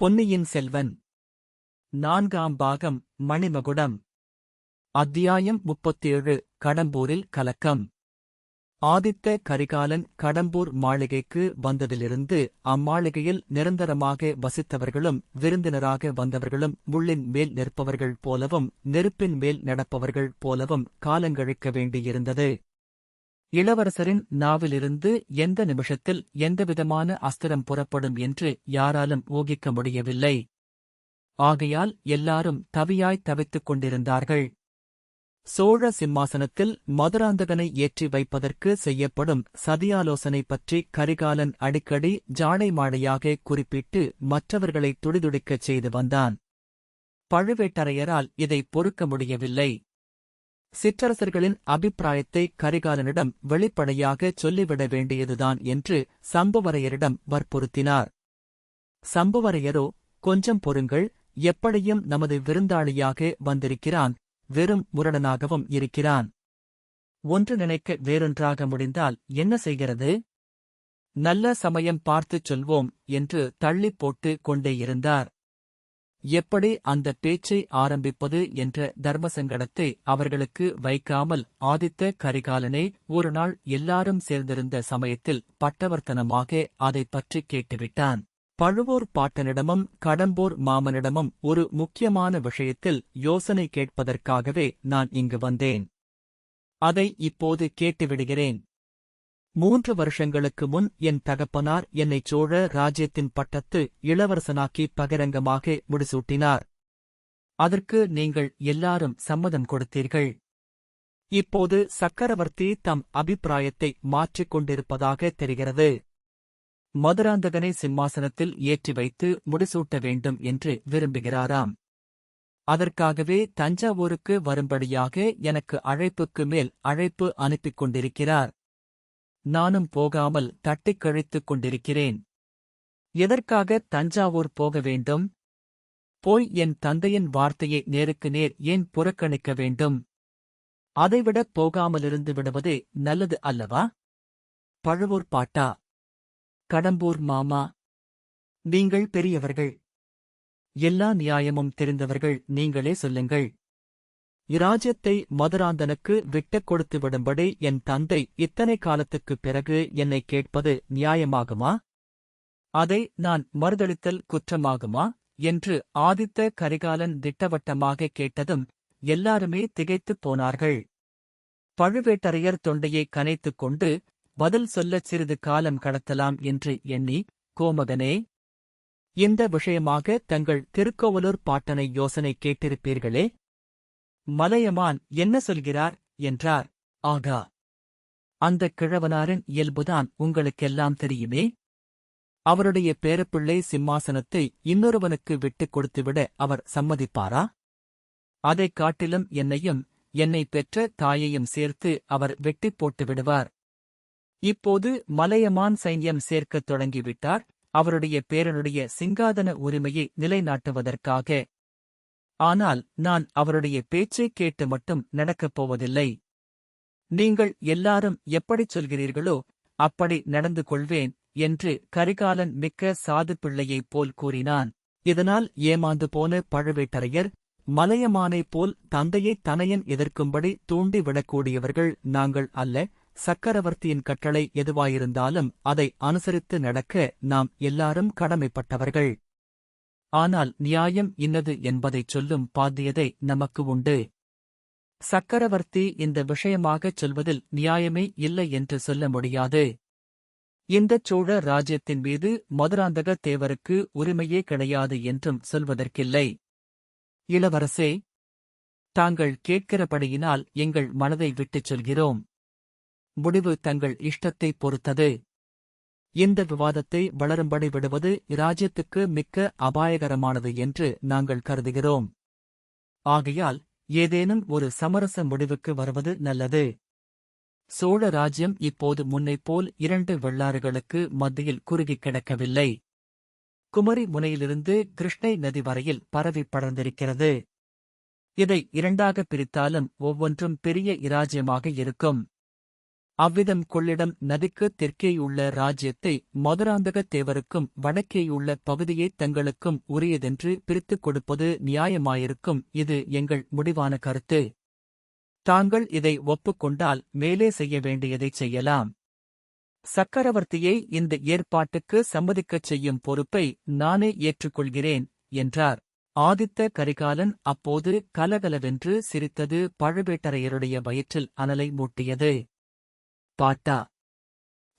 பொன்னியின் செல்வன். நான்காம் பாகம் மணிமகுடம். அத்தியாயம் முப்பத்தேழு கடம்பூரில் கலக்கம். ஆதித்த கரிகாலன் கடம்பூர் மாளிகைக்கு வந்ததிலிருந்து அம்மாளிகையில் நிரந்தரமாக வசித்தவர்களும் விருந்தினராக வந்தவர்களும் முள்ளின் மேல் நிற்பவர்கள் போலவும் நெருப்பின் மேல் நடப்பவர்கள் போலவும் காலங்கழிக்க வேண்டியிருந்தது. இளவரசரின் நாவிலிருந்து எந்த நிமிஷத்தில் எந்தவிதமான அஸ்திரம் புறப்படும் என்று யாராலும் ஊகிக்க முடியவில்லை. ஆகையால் எல்லாரும் தவியாய் தவித்துக் கொண்டிருந்தார்கள். சோழ சிம்மாசனத்தில் மதுராந்தகனை ஏற்றி வைப்பதற்கு செய்யப்படும் சதியாலோசனை பற்றி கரிகாலன் அடிக்கடி ஜாடை மாடையாக குறிப்பிட்டு மற்றவர்களை துடிதுடிக்கச் செய்து வந்தான். பழுவேட்டரையரால் இதை பொறுக்க முடியவில்லை. சிற்றரசர்களின் அபிப்பிராயத்தை கரிகாலனிடம் வெளிப்படையாக சொல்லிவிட வேண்டியதுதான் என்று சம்புவரையரிடம் வற்புறுத்தினார். சம்புவரையரோ கொஞ்சம் பொறுங்கள் எப்படியும் நமது விருந்தாளியாக வந்திருக்கிறான் வெறும் முரடனாகவும் இருக்கிறான். ஒன்று நினைக்க வேறொன்றாக முடிந்தால் என்ன செய்கிறது? நல்ல சமயம் பார்த்துச் சொல்வோம் என்று தள்ளிப் போட்டு கொண்டே இருந்தார். எப்படி அந்த பேச்சை ஆரம்பிப்பது என்ற தர்மசங்கடத்தை அவர்களுக்கு வைக்காமல் ஆதித்த கரிகாலனை ஒருநாள் எல்லாரும் சேர்ந்திருந்த சமயத்தில் பட்டவர்த்தனமாக அதைப் பற்றி கேட்டுவிட்டான். பழுவூர் பாட்டனிடமும் கடம்பூர் மாமனிடமும் ஒரு முக்கியமான விஷயத்தில் யோசனை கேட்பதற்காகவே நான் இங்கு வந்தேன். அதை இப்போது கேட்டுவிடுகிறேன். மூன்று வருஷங்களுக்கு முன் என் தகப்பனார் என்னைச் சோழ ராஜ்யத்தின் பட்டத்து இளவரசனாக்கி பகிரங்கமாக முடிசூட்டினார். அதற்கு நீங்கள் எல்லாரும் சம்மதம் கொடுத்தீர்கள். இப்போது சக்கரவர்த்தி தம் அபிப்பிராயத்தை மாற்றிக் கொண்டிருப்பதாக தெரிகிறது. மதுராந்தகனை சிம்மாசனத்தில் ஏற்றி வைத்து முடிசூட்ட வேண்டும் என்று விரும்புகிறாராம். அதற்காகவே தஞ்சாவூருக்கு வரும்படியாக எனக்கு அழைப்புக்கு மேல் அழைப்பு அனுப்பிக் கொண்டிருக்கிறார். நானும் போகாமல் தட்டிக் கழித்துக் கொண்டிருக்கிறேன். எதற்காக தஞ்சாவூர் போக வேண்டும்? போய் என் தந்தையின் வார்த்தையை நேருக்கு நேர் ஏன் புறக்கணிக்க வேண்டும்? அதைவிடப் போகாமலிருந்து விடுவதே நல்லது அல்லவா? பழுவூர் பாட்டா. கடம்பூர் மாமா. நீங்கள் பெரியவர்கள். எல்லா நியாயமும் தெரிந்தவர்கள் நீங்களே சொல்லுங்கள். இராஜ்யத்தை மதுராந்தனுக்கு விட்டுக் கொடுத்து விடும்படி என் தந்தை இத்தனை காலத்துக்குப் பிறகு என்னை கேட்பது நியாயமாகுமா? அதை நான் மறுதளித்தல் குற்றமாகுமா? என்று ஆதித்த கரிகாலன் திட்டவட்டமாக கேட்டதும் எல்லாருமே திகைத்துப் போனார்கள். பழுவேட்டரையர் தொண்டையை கனைத்துக் கொண்டு பதில் சொல்லச் சிறிது காலம் கடத்தலாம் என்று எண்ணி கோமகனே இந்த விஷயமாக தங்கள் திருக்கோவலூர் பாட்டனை யோசனை கேட்டிருப்பீர்களே மலையமான் என்ன சொல்கிறார்? என்றார். ஆகா அந்தக் கிழவனாரின் இயல்புதான் உங்களுக்கெல்லாம் தெரியுமே? அவருடைய பேரப்பிள்ளை சிம்மாசனத்தை இன்னொருவனுக்கு விட்டுக் கொடுத்துவிட அவர் சம்மதிப்பாரா? அதைக் காட்டிலும் என்னையும் என்னை பெற்ற தாயையும் சேர்த்து அவர் வெட்டிப் போட்டு விடுவார் இப்போது மலையமான் சைன்யம் சேர்க்கத் தொடங்கிவிட்டார். அவருடைய பேரனுடைய சிங்காதன உரிமையை நிலைநாட்டுவதற்காக ஆனால் நான் அவருடைய பேச்சைக் கேட்டு மட்டும் நடக்கப் போவதில்லை. நீங்கள் எல்லாரும் எப்படிச் சொல்கிறீர்களோ அப்படி நடந்து கொள்வேன் என்று கரிகாலன் மிக்க சாது பிள்ளையைப் போல் கூறினான். இதனால் ஏமாந்து போன பழுவேட்டரையர் மலையமானைப் போல் தந்தையை தனையன் எதிர்க்கும்படி தூண்டி விடக்கூடியவர்கள் நாங்கள் அல்ல சக்கரவர்த்தியின் கட்டளை எதுவாயிருந்தாலும் அதை அனுசரித்து நடக்க நாம் எல்லாரும் கடமைப்பட்டவர்கள். ஆனால் நியாயம் இன்னது என்பதைச் சொல்லும் பாத்தியதை நமக்கு உண்டு. சக்கரவர்த்தி இந்த விஷயமாகச் சொல்வதில் நியாயமே இல்லை என்று சொல்ல முடியாது. இந்தச் சோழ ராஜ்யத்தின் மீது மதுராந்தக தேவருக்கு உரிமையே கிடையாது என்றும் சொல்வதற்கில்லை. இளவரசே தாங்கள் கேட்கிறபடியினால் எங்கள் மனதை விட்டுச் சொல்கிறோம். முடிவு தங்கள் இஷ்டத்தைப் பொறுத்தது. இந்த விவாதத்தை வளரும்படி விடுவது இராஜ்யத்துக்கு மிக்க அபாயகரமானது என்று நாங்கள் கருதுகிறோம். ஆகையால் ஏதேனும் ஒரு சமரச முடிவுக்கு வருவது நல்லது. சோழ ராஜ்யம் இப்போது முன்னைப் போல் இரண்டு வெள்ளாறுகளுக்கு மத்தியில் குறுகிக் கிடக்கவில்லை. குமரி முனையிலிருந்து கிருஷ்ணை நதி வரையில் பரவி படர்ந்திருக்கிறது. இதை இரண்டாகப் பிரித்தாலும் ஒவ்வொன்றும் பெரிய இராஜ்யமாக இருக்கும். அவ்விதம் கொள்ளிடம் நதிக்கு தெற்கேயுள்ள ராஜ்யத்தை மதுராந்தக தேவருக்கும் வடக்கேயுள்ள பகுதியை தங்களுக்கும் உரியதென்று பிரித்துக் கொடுப்பது நியாயமாயிருக்கும். இது எங்கள் முடிவான கருத்து. தாங்கள் இதை ஒப்புக்கொண்டால் மேலே செய்ய வேண்டியதைச் செய்யலாம். சக்கரவர்த்தியை இந்த ஏற்பாட்டுக்கு சம்மதிக்கச் செய்யும் பொறுப்பை நானே ஏற்றுக்கொள்கிறேன் என்றார். ஆதித்த கரிகாலன் அப்போது கலகலவென்று சிரித்தது பழுவேட்டரையருடைய வயிற்றில் அனலை மூட்டியது. பாட்டா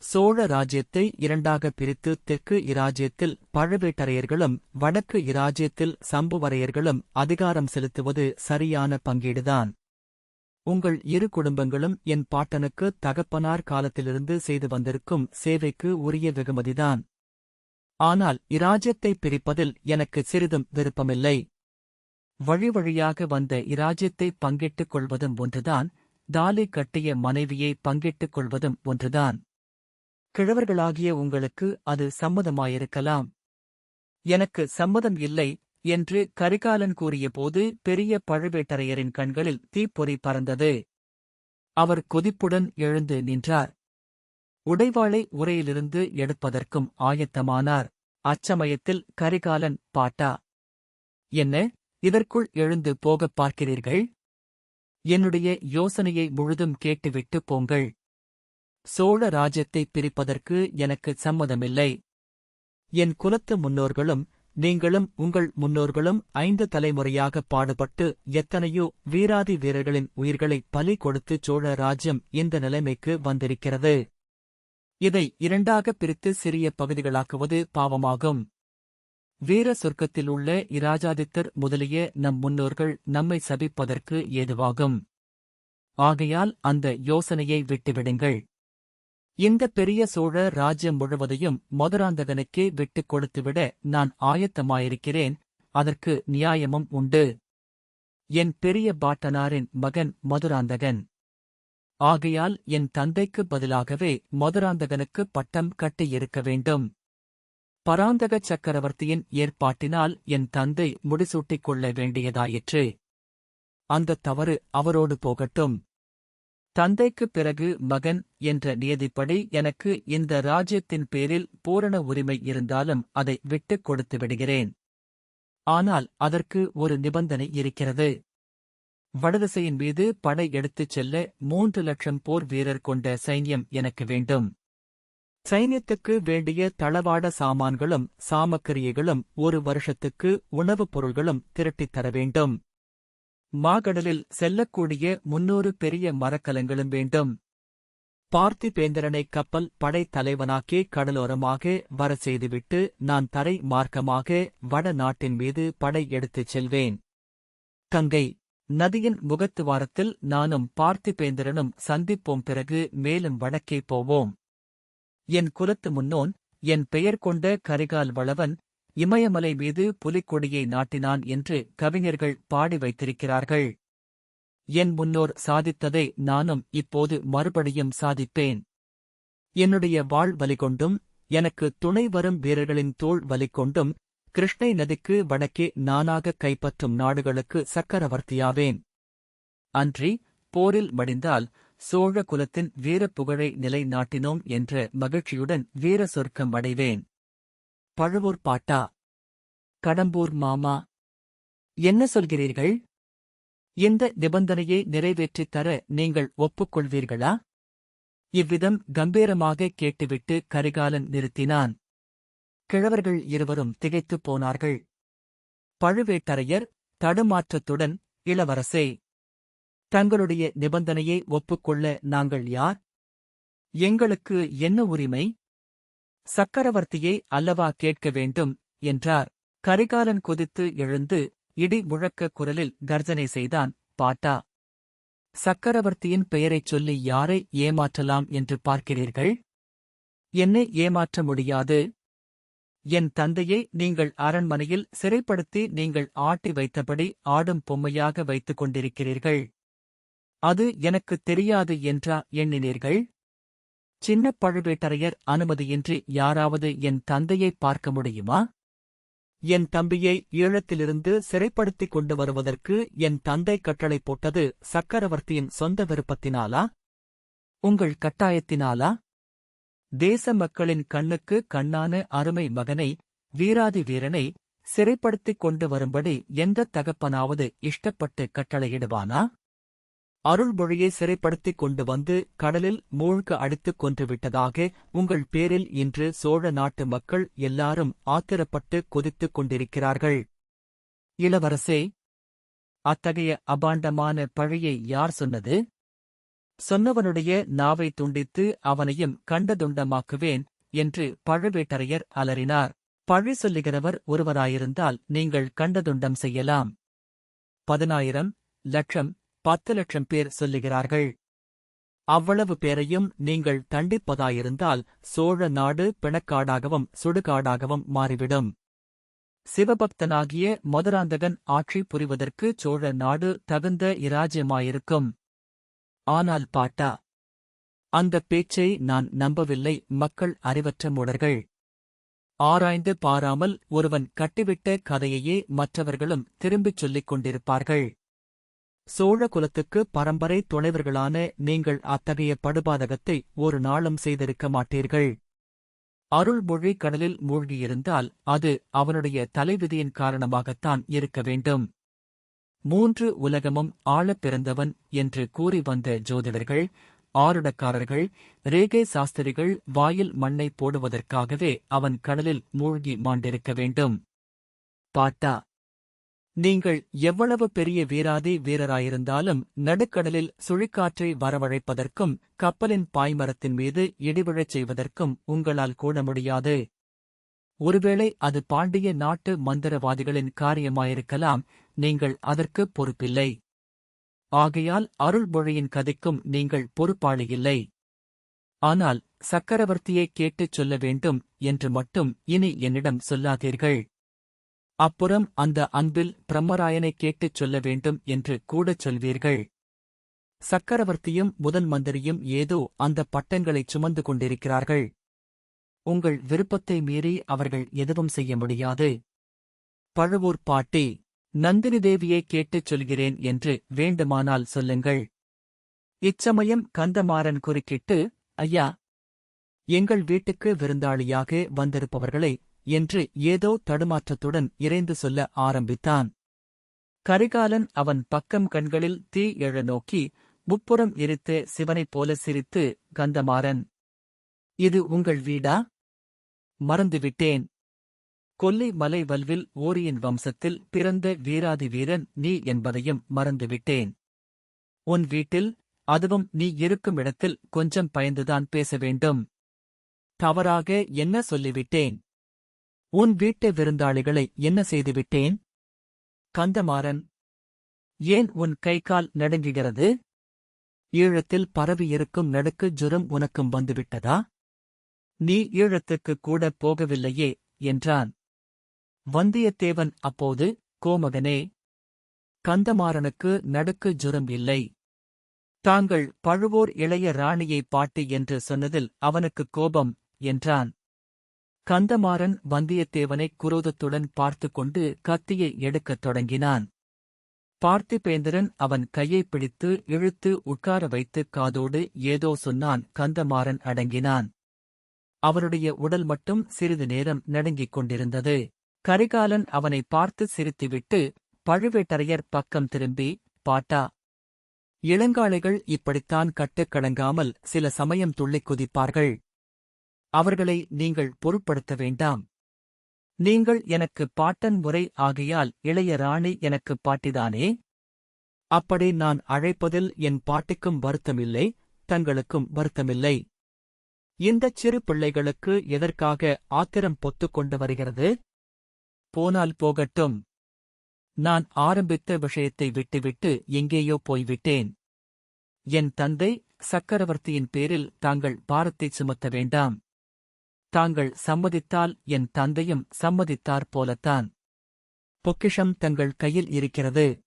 சோழ ராஜ்யத்தை இரண்டாக பிரித்து தெற்கு இராஜ்யத்தில் பழுவேட்டரையர்களும் வடக்கு இராஜ்யத்தில் சம்புவரையர்களும் அதிகாரம் செலுத்துவது சரியான பங்கீடுதான். உங்கள் இரு குடும்பங்களும் என் பாட்டனுக்கு தகப்பனார் காலத்திலிருந்து செய்து வந்திருக்கும் சேவைக்கு உரிய வெகுமதிதான். ஆனால் இராஜ்யத்தை பிரிப்பதில் எனக்கு சிறிதும் விருப்பமில்லை. வழி வழியாக வந்த இராஜ்யத்தை பங்கிட்டுக் கொள்வதும் ஒன்றுதான் தாலி கட்டிய மனைவியை பங்கிட்டுக் கொள்வதும் ஒன்றுதான். கிழவர்களாகிய உங்களுக்கு அது சம்மதமாயிருக்கலாம். எனக்கு சம்மதம் இல்லை என்று கரிகாலன் கூறியபோது பெரிய பழுவேட்டரையரின் கண்களில் தீப்பொறி பறந்தது. அவர் கொதிப்புடன் எழுந்து நின்றார். உடைவாளை உரையிலிருந்து எடுப்பதற்கும் ஆயத்தமானார். அச்சமயத்தில் கரிகாலன் பாட்டா என்ன இதற்குள் எழுந்து போகப் பார்க்கிறீர்கள்? என்னுடைய யோசனையை முழுதும் கேட்டுவிட்டு போங்கள். சோழ ராஜ்யத்தை பிரிப்பதற்கு எனக்கு சம்மதமில்லை. என் குலத்து முன்னோர்களும் நீங்களும் உங்கள் முன்னோர்களும் ஐந்து தலைமுறையாக பாடுபட்டு எத்தனையோ வீராதி வீரர்களின் உயிர்களை பலி கொடுத்து சோழ ராஜ்யம் இந்த நிலைமைக்கு வந்திருக்கிறது. இதை இரண்டாக பிரித்து சிறிய பகுதிகளாக்குவது பாவமாகும். வீர சொர்க்கத்தில் உள்ள இராஜாதித்தர் முதலிய நம் முன்னோர்கள் நம்மை சபிப்பதற்கு ஏதுவாகும். ஆகையால் அந்த யோசனையை விட்டுவிடுங்கள். இந்த பெரிய சோழ ராஜ்யம் முழுவதையும் மதுராந்தகனுக்கே விட்டுக் கொடுத்துவிட நான் ஆயத்தமாயிருக்கிறேன் அதற்கு நியாயமும் உண்டு. என் பெரிய பாட்டனாரின் மகன் மதுராந்தகன். ஆகையால் என் தந்தைக்கு பதிலாகவே மதுராந்தகனுக்கு பட்டம் கட்டியிருக்க வேண்டும். பராந்தக சக்கரவர்த்தியின் ஏற்பாட்டினால் என் தந்தை முடிசூட்டிக் கொள்ள வேண்டியதாயிற்று. அந்த தவறு அவரோடு போகட்டும். தந்தைக்குப் பிறகு மகன் என்ற நியதிப்படி எனக்கு இந்த ராஜ்யத்தின் பேரில் பூரண உரிமை இருந்தாலும் அதை விட்டுக் கொடுத்து விடுகிறேன். ஆனால் அதற்கு ஒரு நிபந்தனை இருக்கிறது. வடதிசையின் மீது படை எடுத்துச் செல்ல மூன்று லட்சம் போர் வீரர் கொண்ட சைன்யம் எனக்கு வேண்டும். சைன்யத்துக்கு வேண்டிய தளவாட சாமான்களும் சாமக்கிரியைகளும் ஒரு வருஷத்துக்கு உணவுப் பொருள்களும் திரட்டித் தர வேண்டும். மாகடலில் செல்லக்கூடிய முன்னூறு பெரிய மரக்கலங்களும் வேண்டும். பார்த்திபேந்திரனை கப்பல் படை தலைவனாக்கி கடலோரமாக வர செய்துவிட்டு நான் தரை மார்க்கமாக வட நாட்டின் மீது படை எடுத்துச் செல்வேன். கங்கை. நதியின் முகத்துவாரத்தில் நானும் பார்த்திபேந்திரனும் சந்திப்போம் பிறகு மேலும் வடக்கே போவோம். என் குலத்து முன்னோன் என் பெயர் கொண்ட கரிகால் வளவன் இமயமலை மீது புலிக்கொடியை நாட்டினான் என்று கவிஞர்கள் பாடி வைத்திருக்கிறார்கள். என் முன்னோர் சாதித்ததை நானும் இப்போது மறுபடியும் சாதிப்பேன். என்னுடைய வாழ் வலிகொண்டும் எனக்கு துணை வரும் வீரர்களின் தோள் வலிகொண்டும் கிருஷ்ணை நதிக்கு வடக்கே நானாக கைப்பற்றும் நாடுகளுக்கு சக்கரவர்த்தியாவேன். அன்றி போரில் மடிந்தால் சோழ குலத்தின் வீரப்புகழை நிலைநாட்டினோம் என்ற மகிழ்ச்சியுடன் வீர சொர்க்கம் அடைவேன். பழுவூர் பாட்டா. கடம்பூர் மாமா. என்ன சொல்கிறீர்கள்? இந்த நிபந்தனையை நிறைவேற்றித் தர நீங்கள் ஒப்புக்கொள்வீர்களா? இவ்விதம் கம்பீரமாக கேட்டுவிட்டு கரிகாலன் நிறுத்தினான். கிழவர்கள் இருவரும் திகைத்துப் போனார்கள். பழுவேட்டரையர் தடுமாற்றத்துடன் இளவரசே தங்களுடைய நிபந்தனையை ஒப்புக்கொள்ள நாங்கள் யார்? எங்களுக்கு என்ன உரிமை? சக்கரவர்த்தியை அல்லவா கேட்க வேண்டும் என்றார். கரிகாலன் கொதித்து எழுந்து இடி முழக்க குரலில் கர்ஜனை செய்தான் பாட்டா சக்கரவர்த்தியின் பெயரைச் சொல்லி யாரை ஏமாற்றலாம் என்று பார்க்கிறீர்கள்? என்னை ஏமாற்ற முடியாது. என் தந்தையை நீங்கள் அரண்மனையில் சிறைப்படுத்தி நீங்கள் ஆட்டி வைத்தபடி ஆடும் பொம்மையாக வைத்துக் கொண்டிருக்கிறீர்கள். அது எனக்குத் தெரியாது என்றா எண்ணினீர்கள்? சின்ன பழுவேட்டரையர் அனுமதியின்றி யாராவது என் தந்தையை பார்க்க முடியுமா? என் தம்பியை ஈழத்திலிருந்து சிறைப்படுத்திக் கொண்டு வருவதற்கு என் தந்தை கட்டளை போட்டது சக்கரவர்த்தியின் சொந்த விருப்பத்தினாலா? உங்கள் கட்டாயத்தினாலா? தேச மக்களின் கண்ணுக்கு கண்ணான அருமை மகனை வீராதி வீரனை சிறைப்படுத்திக் கொண்டு வரும்படி எந்த தகப்பனாவது இஷ்டப்பட்டு கட்டளையிடுவானா? அருள்மொழியை சிறைப்படுத்திக் கொண்டு வந்து கடலில் மூழ்க அடித்துக் கொன்று விட்டதாக உங்கள் பேரில் இன்று சோழ நாட்டு மக்கள் எல்லாரும் ஆத்திரப்பட்டு கொதித்துக் கொண்டிருக்கிறார்கள். இளவரசே அத்தகைய அபாண்டமான பழியை யார் சொன்னது? சொன்னவனுடைய நாவை துண்டித்து அவனையும் கண்டதுண்டமாக்குவேன் என்று பழுவேட்டரையர் அலறினார். பழி சொல்லுகிறவர் ஒருவராயிருந்தால் நீங்கள் கண்டதுண்டம் செய்யலாம். பதினாயிரம் லட்சம் பத்து லட்சம் பேர் சொல்லுகிறார்கள். அவ்வளவு பேரையும் நீங்கள் தண்டிப்பதாயிருந்தால் சோழ நாடு பிணக்காடாகவும் சுடுகாடாகவும் மாறிவிடும். சிவபக்தனாகிய மதுராந்தகன் ஆட்சி புரிவதற்கு சோழ நாடு தகுந்த இராஜ்யமாயிருக்கும். ஆனால் பாட்டா அந்த பேச்சை நான் நம்பவில்லை மக்கள் அறிவற்ற மூடர்கள். ஆராய்ந்து பாராமல் ஒருவன் கட்டிவிட்ட கதையையே மற்றவர்களும் திரும்பிச் சொல்லிக் கொண்டிருப்பார்கள். சோழ குலத்துக்கு பரம்பரை துணைவர்களான நீங்கள் அத்தகைய படுபாதகத்தை ஒரு நாளும் செய்திருக்க மாட்டீர்கள். அருள்மொழி கடலில் மூழ்கியிருந்தால் அது அவனுடைய தலைவிதியின் காரணமாகத்தான் இருக்க வேண்டும். மூன்று உலகமும் ஆளப் பிறந்தவன் என்று கூறி வந்த ஜோதிடர்கள் ஆருடக்காரர்கள் ரேகை சாஸ்திரிகள் வாயில் மண்ணை போடுவதற்காகவே அவன் கடலில் மூழ்கி மாண்டிருக்க வேண்டும். பாட்டா நீங்கள் எவ்வளவு பெரிய வீராதி வீரராயிருந்தாலும் நடுக்கடலில் சுழிக்காற்றை வரவழைப்பதற்கும் கப்பலின் பாய்மரத்தின் மீது இடிவிழச் செய்வதற்கும் உங்களால் கூட முடியாது. ஒருவேளை அது பாண்டிய நாட்டு மந்திரவாதிகளின் காரியமாயிருக்கலாம் நீங்கள் அதற்கு பொறுப்பில்லை. ஆகையால் அருள்மொழியின் கதைக்கும் நீங்கள் பொறுப்பாளியில்லை ஆனால் சக்கரவர்த்தியை கேட்டுச் சொல்ல வேண்டும் என்று மட்டும் இனி என்னிடம் சொல்லாதீர்கள். அப்புறம் அந்த அன்பில் பிரம்மராயனை கேட்டுச் சொல்ல வேண்டும் என்று கூடச் சொல்வீர்கள். சக்கரவர்த்தியும் முதன் மந்திரியும் ஏதோ அந்த பட்டங்களைச் சுமந்து கொண்டிருக்கிறார்கள். உங்கள் விருப்பத்தை மீறி அவர்கள் எதுவும் செய்ய முடியாது. பழுவூர் பாட்டி நந்தினி தேவியை கேட்டுச் சொல்கிறேன் என்று வேண்டுமானால் சொல்லுங்கள். இச்சமயம் கந்தமாறன் குறுக்கிட்டு ஐயா எங்கள் வீட்டுக்கு விருந்தாளியாக வந்திருப்பவர்களை என்று ஏதோ தடுமாற்றத்துடன் இறைந்து சொல்ல ஆரம்பித்தான். கரிகாலன் அவன் பக்கம் கண்களில் தீ எழ நோக்கி முப்புறம் எரித்த சிவனைப் போல சிரித்து கந்தமாறன் இது உங்கள் வீடா? மறந்துவிட்டேன். கொல்லை மலை வல்வில் ஓரியின் வம்சத்தில் பிறந்த வீராதி வீரன் நீ என்பதையும் மறந்துவிட்டேன். உன் வீட்டில் அதுவும் நீ இருக்கும் இடத்தில் கொஞ்சம் பயந்துதான் பேச வேண்டும். தவறாக என்ன சொல்லிவிட்டேன்? உன் வீட்டு விருந்தாளிகளை என்ன செய்துவிட்டேன்? கந்தமாறன் ஏன் உன் கை கால் நடுங்குகிறது? ஈழத்தில் பரவியிருக்கும் நடுக்கு ஜுரம் உனக்கும் வந்துவிட்டதா? நீ ஈழத்துக்குக் கூட போகவில்லையே என்றான். வந்தியத்தேவன் அப்போது கோமகனே கந்தமாறனுக்கு நடுக்கு ஜுரம் இல்லை. தாங்கள் பழுவோர் இளைய ராணியை பாட்டி என்று சொன்னதில் அவனுக்குக் கோபம் என்றான். கந்தமாறன் வந்தியத்தேவனை குரோதத்துடன் பார்த்து கொண்டு கத்தியை எடுக்கத் தொடங்கினான். பார்த்திபேந்திரன் அவன் கையைப் பிடித்து இழுத்து உட்கார வைத்து காதோடு ஏதோ சொன்னான். கந்தமாறன் அடங்கினான். அவருடைய உடல் மட்டும் சிறிது நேரம் நடுங்கிக் கொண்டிருந்தது. கரிகாலன் அவனை பார்த்து சிரித்துவிட்டு பழுவேட்டரையர் பக்கம் திரும்பி பாட்டா. இளங்காளைகள் இப்படித்தான் கட்டுக்கடங்காமல் சில சமயம் துள்ளிக் குதிப்பார்கள். அவர்களை நீங்கள் பொருட்படுத்த வேண்டாம். நீங்கள் எனக்கு பாட்டன் முறை ஆகையால் இளைய ராணி எனக்கு பாட்டிதானே? அப்படி நான் அழைப்பதில் என் பாட்டிக்கும் வருத்தமில்லை தங்களுக்கும் வருத்தமில்லை. இந்தச் சிறு பிள்ளைகளுக்கு எதற்காக ஆத்திரம் பொத்துக் கொண்டு வருகிறது? போனால் போகட்டும். நான் ஆரம்பித்த விஷயத்தை விட்டுவிட்டு எங்கேயோ போய்விட்டேன். என் தந்தை சக்கரவர்த்தியின் பேரில் தாங்கள் பாரத்தை சுமத்த வேண்டாம். தாங்கள் சம்மதித்தால் என் தந்தையும் சம்மதித்தார் போலத்தான். பொக்கிஷம் தங்கள் கையில் இருக்கிறது.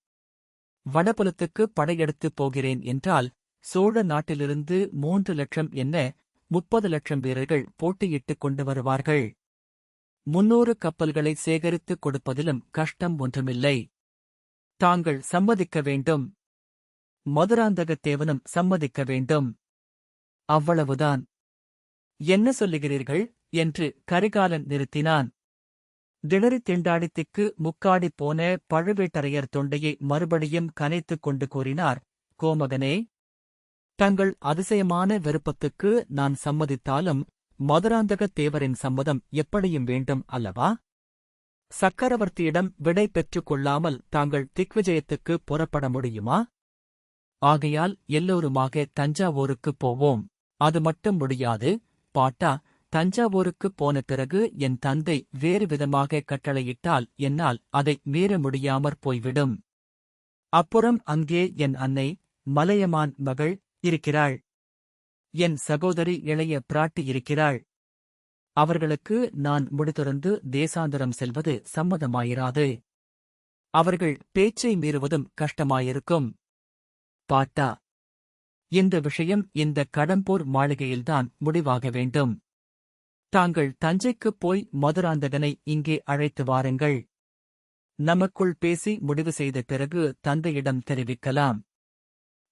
வடபுலத்துக்கு படையெடுத்துப் போகிறேன் என்றால் சோழ நாட்டிலிருந்து மூன்று லட்சம் என்ன முப்பது லட்சம் வீரர்கள் போட்டியிட்டுக் கொண்டு வருவார்கள். முன்னூறு கப்பல்களை சேகரித்துக் கொடுப்பதிலும் கஷ்டம் ஒன்றுமில்லை. தாங்கள் சம்மதிக்க வேண்டும். மதுராந்தகத்தேவனும் சம்மதிக்க வேண்டும். அவ்வளவுதான். என்ன சொல்லுகிறீர்கள்? என்று கரிகாலன் நிறுத்தினான். திணறி திண்டாடித்திக்கு முக்காடி போன பழுவேட்டரையர் தொண்டையை மறுபடியும் கனைத்துக் கொண்டு கூறினார் கோமகனே தங்கள் அதிசயமான விருப்பத்துக்கு நான் சம்மதித்தாலும் மதுராந்தகத் தேவரின் சம்மதம் எப்படியும் வேண்டும் அல்லவா? சக்கரவர்த்தியிடம் விடை பெற்றுக் கொள்ளாமல் தாங்கள் திக்விஜயத்துக்கு புறப்பட முடியுமா? ஆகையால் எல்லோருமாக தஞ்சாவூருக்குப் போவோம். அது மட்டும் முடியாது. பாட்டா தஞ்சாவூருக்குப் போன பிறகு என் தந்தை வேறு விதமாக கட்டளையிட்டால் என்னால் அதை மீற முடியாமற் போய்விடும். அப்புறம் அங்கே என் அன்னை மலையமான் மகள் இருக்கிறாள். என் சகோதரி இளைய பிராட்டி இருக்கிறாள். அவர்களுக்கு நான் முடிதுறந்து தேசாந்தரம் செல்வது சம்மதமாயிராது. அவர்கள் பேச்சை மீறுவதும் கஷ்டமாயிருக்கும். பாட்டா இந்த விஷயம் இந்த கடம்பூர் மாளிகையில்தான் முடிவாக வேண்டும். தாங்கள் தஞ்சைக்குப் போய் மதுராந்தகனை இங்கே அழைத்து வாருங்கள். நமக்குள் பேசி முடிவு செய்த பிறகு தந்தையிடம் தெரிவிக்கலாம்.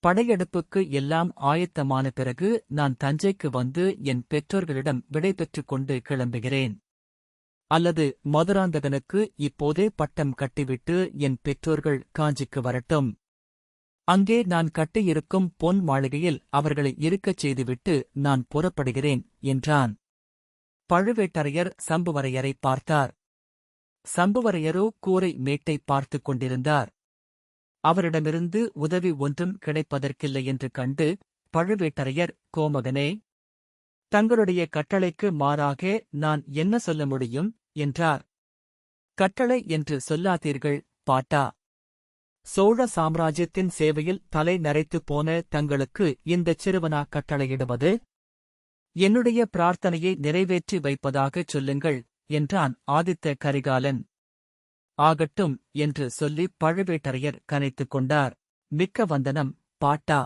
படையெடுப்புக்கு எல்லாம் ஆயத்தமான பிறகு நான் தஞ்சைக்கு வந்து என் பெற்றோர்களிடம் விடை பெற்றுக் கொண்டு கிளம்புகிறேன். அல்லது மதுராந்தகனுக்கு இப்போதே பட்டம் கட்டிவிட்டு என் பெற்றோர்கள் காஞ்சிக்கு வரட்டும். அங்கே நான் கட்டியிருக்கும் பொன் மாளிகையில் அவர்களை இருக்கச் செய்துவிட்டு நான் புறப்படுகிறேன் என்றான். பழுவேட்டரையர் சம்புவரையரை பார்த்தார். சம்புவரையரோ கூரை மேட்டை பார்த்துக் கொண்டிருந்தார். அவரிடமிருந்து உதவி ஒன்றும் கிடைப்பதற்கில்லை என்று கண்டு பழுவேட்டரையர் கோமகனே தங்களுடைய கட்டளைக்கு மாறாக நான் என்ன சொல்ல முடியும்? என்றார். கட்டளை என்று சொல்லாதீர்கள் பாட்டா. சோழ சாம்ராஜ்யத்தின் சேவையில் தலை நரைத்துப் போன தங்களுக்கு இந்தச் சிறுவனா கட்டளையிடுவது என்னுடைய பிரார்த்தனையை நிறைவேற்றி வைப்பதாகச் சொல்லுங்கள் என்றான் ஆதித்த கரிகாலன். ஆகட்டும் என்று சொல்லி பழுவேட்டரையர் கனைத்துக் கொண்டார். மிக்க வந்தனம் பாட்டா.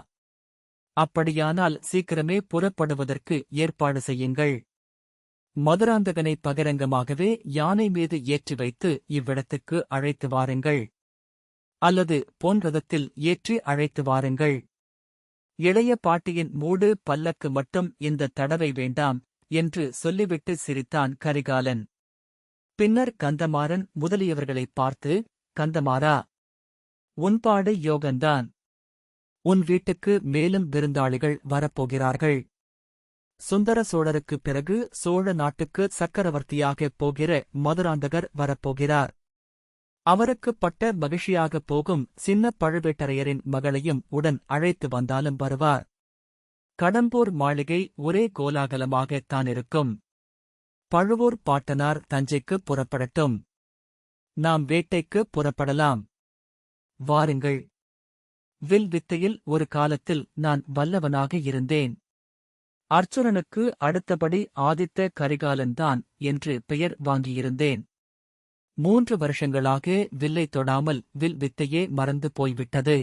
அப்படியானால் சீக்கிரமே புறப்படுவதற்கு ஏற்பாடு செய்யுங்கள். மதுராந்தகனை பகிரங்கமாகவே யானை மீது ஏற்றி வைத்து இவ்விடத்துக்கு அழைத்து வாருங்கள். அல்லது பொன் ரதத்தில் ஏற்றி அழைத்து வாருங்கள். இளைய பாட்டியின் மூடு பல்லக்கு மட்டும் இந்த தடவை வேண்டாம் என்று சொல்லிவிட்டு சிரித்தான் கரிகாலன். பின்னர் கந்தமாறன் முதலியவர்களைப் பார்த்து கந்தமாறா உன்பாடு யோகந்தான். உன் வீட்டுக்கு மேலும் விருந்தாளிகள் வரப்போகிறார்கள். சுந்தர சோழருக்குப் பிறகு சோழ நாட்டுக்கு சக்கரவர்த்தியாகப் போகிற மதுராந்தகர் வரப்போகிறார். அவருக்கு பட்ட மகிழ்ச்சியாகப் போகும் சின்ன பழுவேட்டரையரின் மகளையும் உடன் அழைத்து வந்தாலும் வருவார். கடம்பூர் மாளிகை ஒரே கோலாகலமாகத்தான் இருக்கும். பழுவூர் பாட்டனார் தஞ்சைக்கு புறப்படட்டும். நாம் வேட்டைக்கு புறப்படலாம். வாருங்கள். வில் வித்தையில் ஒரு காலத்தில் நான் வல்லவனாக இருந்தேன். அர்ச்சுனனுக்கு அடுத்தபடி ஆதித்த கரிகாலன்தான் என்று பெயர் வாங்கியிருந்தேன். மூன்று வருஷங்களாக வில்லை தொடாமல் வில் வித்தையே மறந்து போய்விட்டது.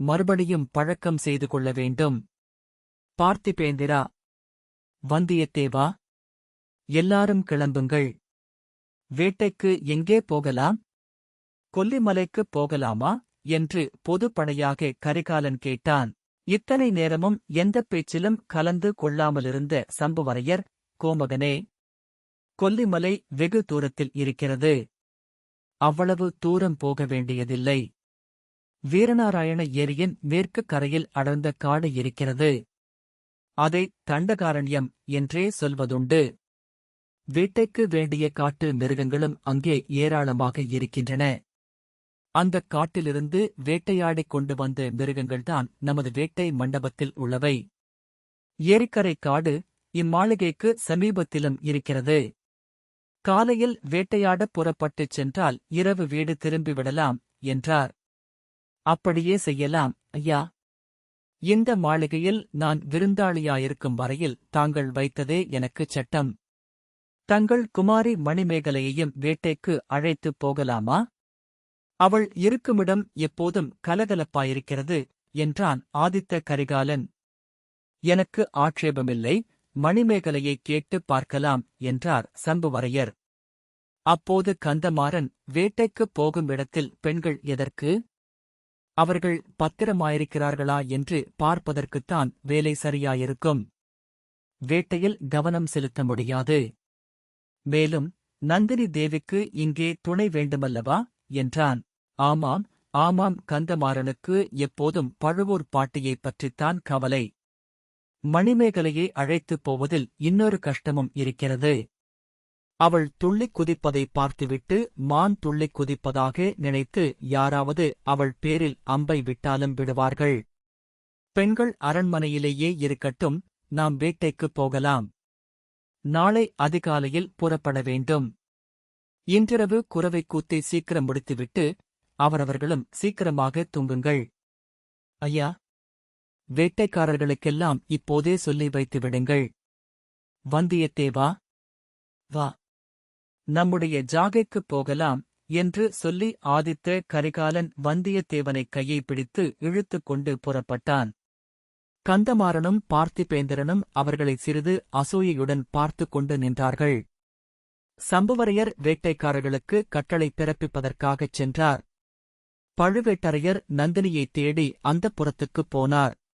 மறுபடியும் பழக்கம் செய்து கொள்ள வேண்டும். பார்த்திபேந்திரா வந்தியத்தேவா எல்லாரும் கிளம்புங்கள். வேட்டைக்கு எங்கே போகலாம்? கொல்லிமலைக்குப் போகலாமா? என்று பொதுப்படையாக கரிகாலன் கேட்டான். இத்தனை நேரமும் எந்தப் பேச்சிலும் கலந்து கொள்ளாமலிருந்த சம்புவரையர் கோமகனே கொல்லிமலை வெகு தூரத்தில் இருக்கிறது. அவ்வளவு தூரம் போக வேண்டியதில்லை. வீரநாராயண ஏரியின் மேற்கு கரையில் அடர்ந்த காடு இருக்கிறது. அதை தண்டகாரண்யம் என்றே சொல்வதுண்டு. வேட்டைக்கு வேண்டிய காட்டு மிருகங்களும் அங்கே ஏராளமாக இருக்கின்றன. அந்தக் காட்டிலிருந்து வேட்டையாடிக் கொண்டு வந்த மிருகங்கள்தான் நமது வேட்டை மண்டபத்தில் உள்ளவை. ஏரிக்கரை காடு இம்மாளிகைக்கு சமீபத்திலும் இருக்கிறது. காலையில் வேட்டையாடப் புறப்பட்டுச் சென்றால் இரவு வீடு திரும்பிவிடலாம் என்றார். அப்படியே செய்யலாம் ஐயா. இந்த மாளிகையில் நான் விருந்தாளியாயிருக்கும் வரையில் தாங்கள் வைத்ததே எனக்குச் சட்டம். தங்கள் குமாரி மணிமேகலையையும் வேட்டைக்கு அழைத்துப் போகலாமா? அவள் இருக்குமிடம் எப்போதும் கலகலப்பாயிருக்கிறது என்றான் ஆதித்த கரிகாலன். எனக்கு ஆட்சேபமில்லை மணிமேகலையை கேட்டுப் பார்க்கலாம் என்றார் சம்புவரையர். அப்போது கந்தமாறன் வேட்டைக்குப் போகும் இடத்தில் பெண்கள் எதற்கு? அவர்கள் பத்திரமாயிருக்கிறார்களா என்று பார்ப்பதற்குத்தான் வேலை சரியாயிருக்கும். வேட்டையில் கவனம் செலுத்த முடியாது. மேலும் நந்தினி தேவிக்கு இங்கே துணை வேண்டுமல்லவா? என்றான். ஆமாம் ஆமாம் கந்தமாறனுக்கு எப்போதும் பழுவூர் பாட்டியைப் பற்றித்தான் கவலை. மணிமேகலையை அழைத்துப் போவதில் இன்னொரு கஷ்டமும் இருக்கிறது. அவள் துள்ளிக் குதிப்பதை பார்த்துவிட்டு மான் துள்ளிக் குதிப்பதாக நினைத்து யாராவது அவள் பேரில் அம்பை விட்டாலும் விடுவார்கள். பெண்கள் அரண்மனையிலேயே இருக்கட்டும் நாம் வேட்டைக்குப் போகலாம். நாளை அதிகாலையில் புறப்பட வேண்டும். இன்றிரவு குறவை கூத்தை சீக்கிரம் முடித்துவிட்டு அவரவர்களும் சீக்கிரமாக தூங்குங்கள். ஐயா வேட்டைக்காரர்களுக்கெல்லாம் இப்போதே சொல்லி வைத்து விடுங்கள். வந்தியத்தேவா வா. நம்முடைய ஜாகைக்குப் போகலாம் என்று சொல்லி ஆதித்த கரிகாலன் வந்தியத்தேவனைக் கையை பிடித்து இழுத்துக் கொண்டு புறப்பட்டான். கந்தமாறனும் பார்த்திபேந்திரனும் அவர்களை சிறிது அசூயையுடன் பார்த்துக் கொண்டு நின்றார்கள். சம்புவரையர் வேட்டைக்காரர்களுக்கு கட்டளை பிறப்பிப்பதற்காகச் சென்றார். பழுவேட்டரையர் நந்தினியைத் தேடி அந்தப்புறத்துக்குப் போனார்.